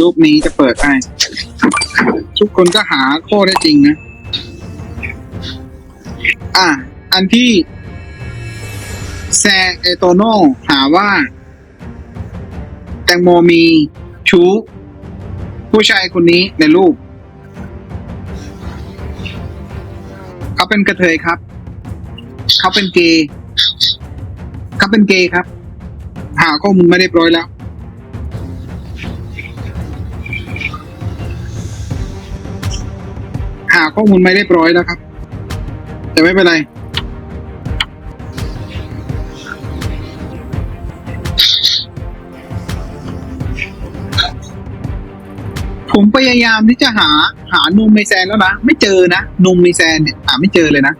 รูปนี้จะเปิดให้ทุกคนก็หาข้อได้จริงนะ อะ อันที่แซเอโตโนหาว่า แตงโมมีชู้ ผู้ชายคนนี้ในรูป เขาเป็นกระเทยครับ เขาเป็นเกย์เขาเป็นเกย์ครับ หาข้อมูลไม่เรียบร้อยแล้ว ข้อมูลไม่เรียบร้อยแล้วครับ แต่ไม่เป็นไร ผมพยายามที่จะหาหานุ่มในแซนแล้วนะ ไม่เจอนะนุ่มในแซนเนี่ยหาไม่เจอเลยนะ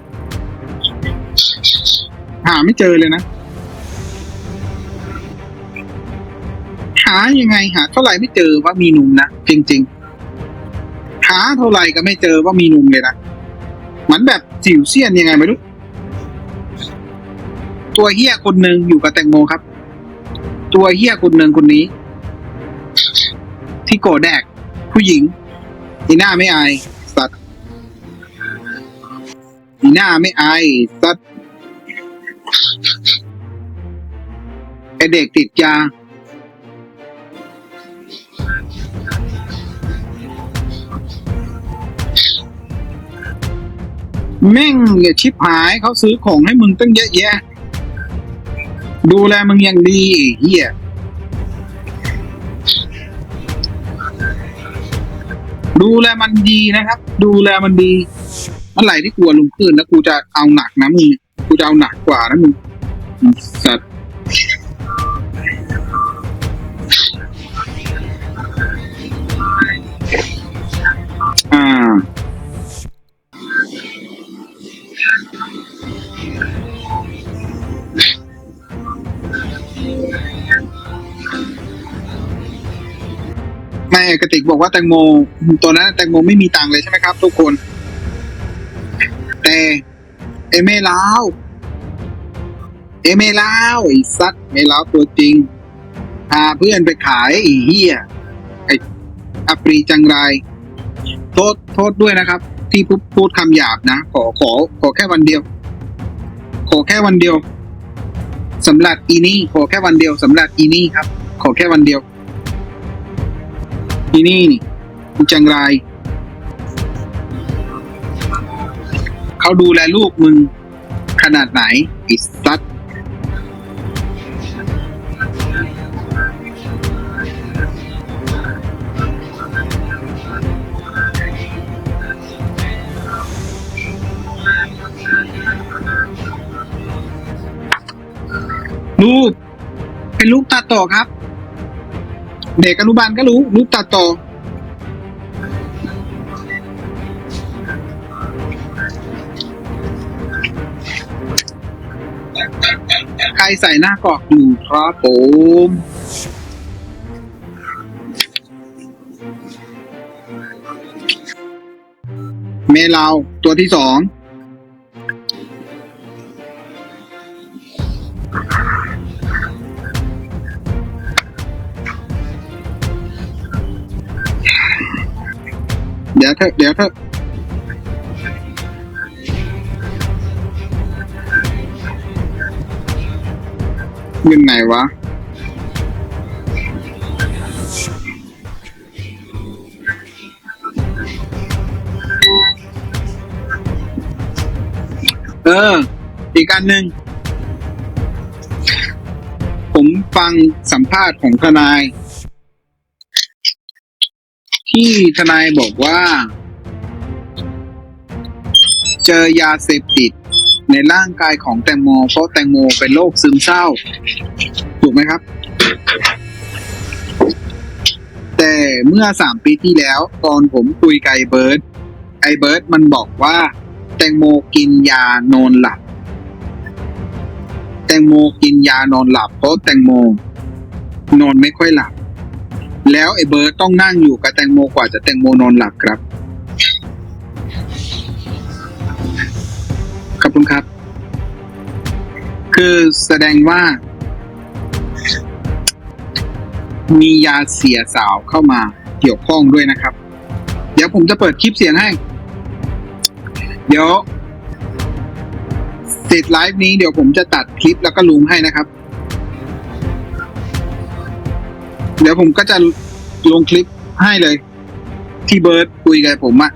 หาไม่เจอเลยนะ หายังไงหาเท่าไหร่ไม่เจอว่ามีหนุ่มนะจริง ๆ หาเท่าไหร่ก็ไม่เจอว่ามีนุ่มเลยนะเหมือนแบบสิวเซียนยังไงไม่รู้ ตัวเฮียคนหนึ่งอยู่กับแตงโมครับ ตัวเฮียคนหนึ่งคนนี้ ที่โกรธแดก ผู้หญิงอีหน้าไม่อายสัตว์อีหน้าไม่อายสัตว์ไอเด็กติดยา แม่งอย่าชิบหายเขาซื้อของให้มึงตั้งเยอะแยะ ดูแลมึงอย่างดีเฮียดูแลมันดีนะครับ ดูแลมันดีเมื่อไหร่ที่กลัวลุงขึ้นแล้วกูจะเอาหนักนะมึงกูจะเอาหนักกว่านะมึงสัตว กระติกบอกว่าแตงโมตัวนั้นแตงโมไม่มีตังเลยใช่ไหมครับ ทุกคน แต่เอเมลาวเอเมลาวไอ้ซัดเมลาวตัวจริงพาเพื่อนไปขายไอ้เฮียไอ้อัปรีจังไร โทษโทษด้วยนะครับ ที่พูดพูดคำหยาบนะ ขอขอ ขอแค่วันเดียว ขอแค่วันเดียวสำหรับอีนี่ขอแค่วันเดียวสำหรับอีนี่ครับ ขอแค่วันเดียว ที่นี่นี่จังไรเขาดูแลลูกมึง ขนาดไหนอิสัตลูกเป็นลูกตัดต่อครับ เด็กอนุบาลก็รู้รูปตัดต่อ ใครใส่หน้ากอกอยู่ครับผมเมลาวตัวที่สอง เดี๋ยวเถอะเดี๋ยวเถอะยังไงวะ เออ อีกอันหนึ่ง ผมฟังสัมภาษณ์ของทนาย ที่ทนายบอกว่า เจอยาเสพติดในร่างกายของแตงโมเพราะแตงโมเป็นโรคซึมเศร้า ถูกไหมครับ แต่เมื่อสามปีที่แล้ว ตอนผมคุยกับไอเบิร์ดไอเบิร์ดมันบอกว่า แตงโมกินยานอนหลับ แตงโมกินยานอนหลับเพราะแตงโมนอนไม่ค่อยหลับ แล้วไอ้เบิร์ดต้องนั่งอยู่กับแตงโมกว่าจะแตงโมนอนหลับครับ ขอบคุณครับ คือแสดงว่า มียาเสียสาวเข้ามาเกี่ยวข้องด้วยนะครับ เดี๋ยวผมจะเปิดคลิปเสียงให้ เดี๋ยวเสร็จไลฟ์นี้เดี๋ยวผมจะตัดคลิปแล้วก็ลุงให้นะครับ เดี๋ยวผมก็จะลงคลิปให้เลย ที่เบิร์ดคุยกับผมอะ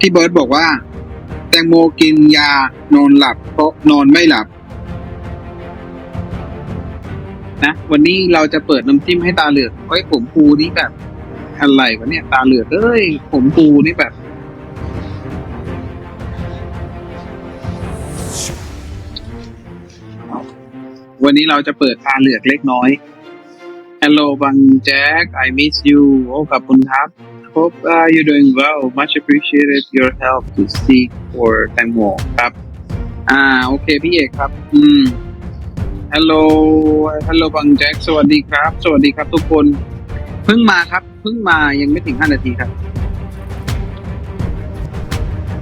ที่เบิร์ดบอกว่า แตงโมกินยานอนหลับเพราะนอนไม่หลับ นะวันนี้เราจะเปิดน้ำจิ้มให้ตาเหลือกเฮ้ยผมปูนี่แบบ อะไรวะเนี่ย ตาเหลือกเอ้ย ผมปูนี่แบบ วันนี้เราจะเปิดตาเหลือกเล็กน้อย Hello บังแจ็ค I miss you โอ้ขอบคุณครับ Hope uh, you're doing well much appreciated your help to seek for แตงโมครับ อ่า โอเค พี่เอกครับ อืม Hello Hello บังแจ็ค สวัสดีครับ สวัสดีครับทุกคน เพิ่งมาครับ เพิ่งมายังไม่ถึงห้านาทีครับ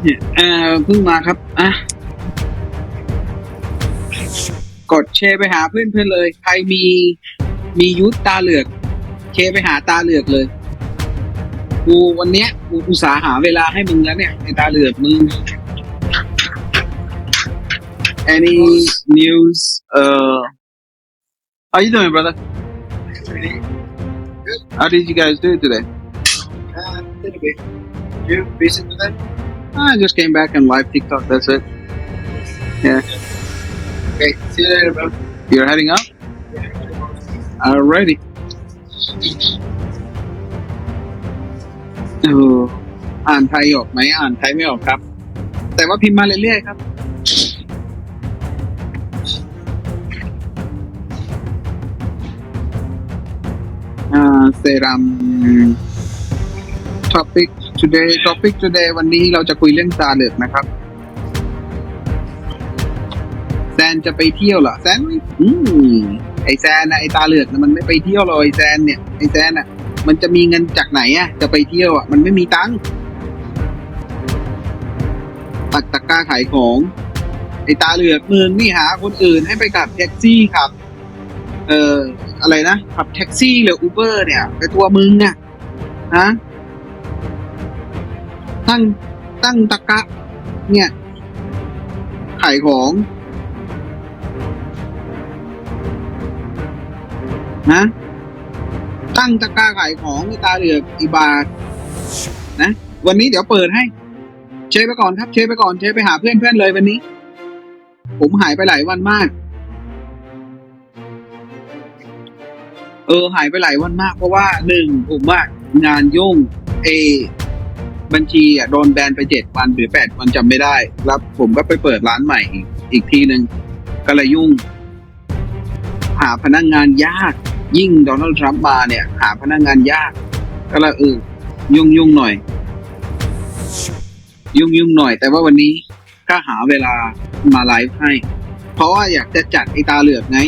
เนี่ยเอ่อเพิ่งมาครับ อะ กดแชร์ไปหาเพื่อนเพื่อนๆเลย ใครมี มียุทธตาเหลือก แชร์ไปหาตาเหลือกเลย กูวันเนี้ยกูอุตส่าห์หาเวลาให้มึงแล้วเนี่ยไอตาเหลือกมึง any news uh how you doing brother how did you guys do today Uh, little bit. You busy today? I just came back and live TikTok that's it Okay, see you later, bro. you're heading up Alrighty เอออ่านไทยออกไหมอ่านไทยไม่ออกครับ แต่ว่าพิมพ์มาเรื่อยๆครับ อ่าเซรัม topic today topic today วันนี้เราจะคุยเรื่องตาเหลือกนะครับ แซนจะไปเที่ยวเหรอแซนอืมไอแซนนะไอตาเหลือกนะมันไม่ไปเที่ยวหรอกไอแซนเนี่ยไอแซนอะ มันจะมีเงินจากไหนอะ จะไปเที่ยวอะมันไม่มีตังค์ตักตะกร้าขายของ ไอตาเหลือกมึงนี่หาคนอื่นให้ไปขับแท็กซี่ขับ เอ่ออะไรนะขับแท็กซี่หรืออูเบอร์เนี่ย ไปตัวมึงเนี่ยฮะตั้งตั้งตะกร้าเนี่ยขายของ นะตั้งตะกร้าขายของในตาเหลือกอีบาทนะ วันนี้เดี๋ยวเปิดให้ เชฟไปก่อนครับ เชฟไปก่อน เชฟไปหาเพื่อนเพื่อนเลยวันนี้ ผมหายไปหลายวันมาก เออ หายไปหลายวันมาก เพราะว่าหนึ่งผมว่างานยุ่งเอบัญชีอะโดนแบนไปเจ็ดวันหรือแปดวันจำไม่ได้ แล้วผมก็ไปเปิดร้านใหม่อีกอีกทีหนึ่งก็เลยยุ่ง หาพนักงงานยาก ยิ่งโดนัลด์ทรัมป์มาเนี่ย หาพนักงงานยาก ก็เลยเออยุ่งยุ่งหน่อย ยุ่งยุ่งหน่อย แต่ว่าวันนี้ก็หาเวลามาไลฟ์ให้ เพราะว่าอยากจะจัดไอตาเหลือกไง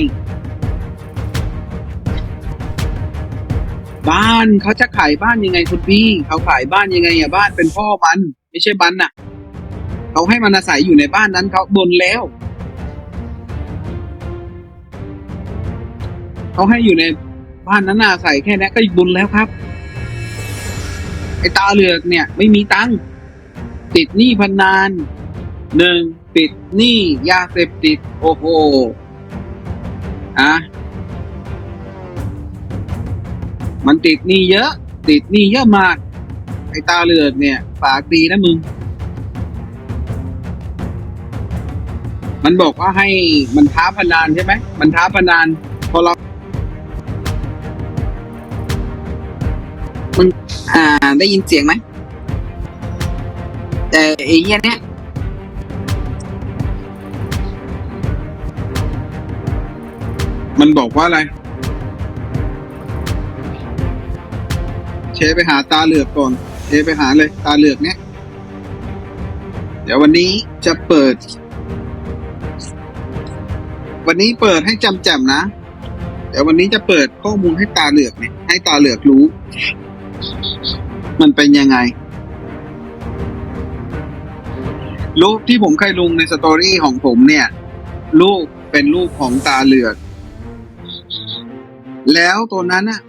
บ้านเขาจะขายบ้านยังไงคุณพี่เขาขายบ้านยังไงอะบ้านเป็นพ่อมัน ไม่ใช่บันน่ะ เขาให้มันอาศัยอยู่ในบ้านนั้นเขาบนแล้ว เขาให้อยู่ในบ้านนั้นน่ะอาศัยแค่นี้ก็บุญแล้วครับ ไอตาเหลือกเนี่ย ไม่มีตังติดหนี้พนนันหนึ่งติดหนี้ยาเสพติด โอ้โหอะมันติดหนี้เยอะ ติดหนี้เยอะมาก ไอตาเหลือกเนี่ยปากดีนะมึงมันบอกว่าให้มันท้าพนันใช่ไหม มันท้าพนันพอเรา อ่า ได้ยินเสียงไหมแต่ไอ้เหี้ยเนี้ยมันบอกว่าอะไร เชฟไปหาตาเหลือกก่อน เชฟไปหาเลย ตาเหลือกเนี้ย เดี๋ยววันนี้จะเปิด วันนี้เปิดให้จำแจมนะ เดี๋ยววันนี้จะเปิดข้อมูลให้ตาเหลือกเนี่ย ให้ตาเหลือกรู้ มันเป็นยังไง รูปที่ผมเคยลงในสตอรี่ของผมเนี่ย รูปเป็นรูปของตาเหลือก แล้วตัวนั้นน่ะ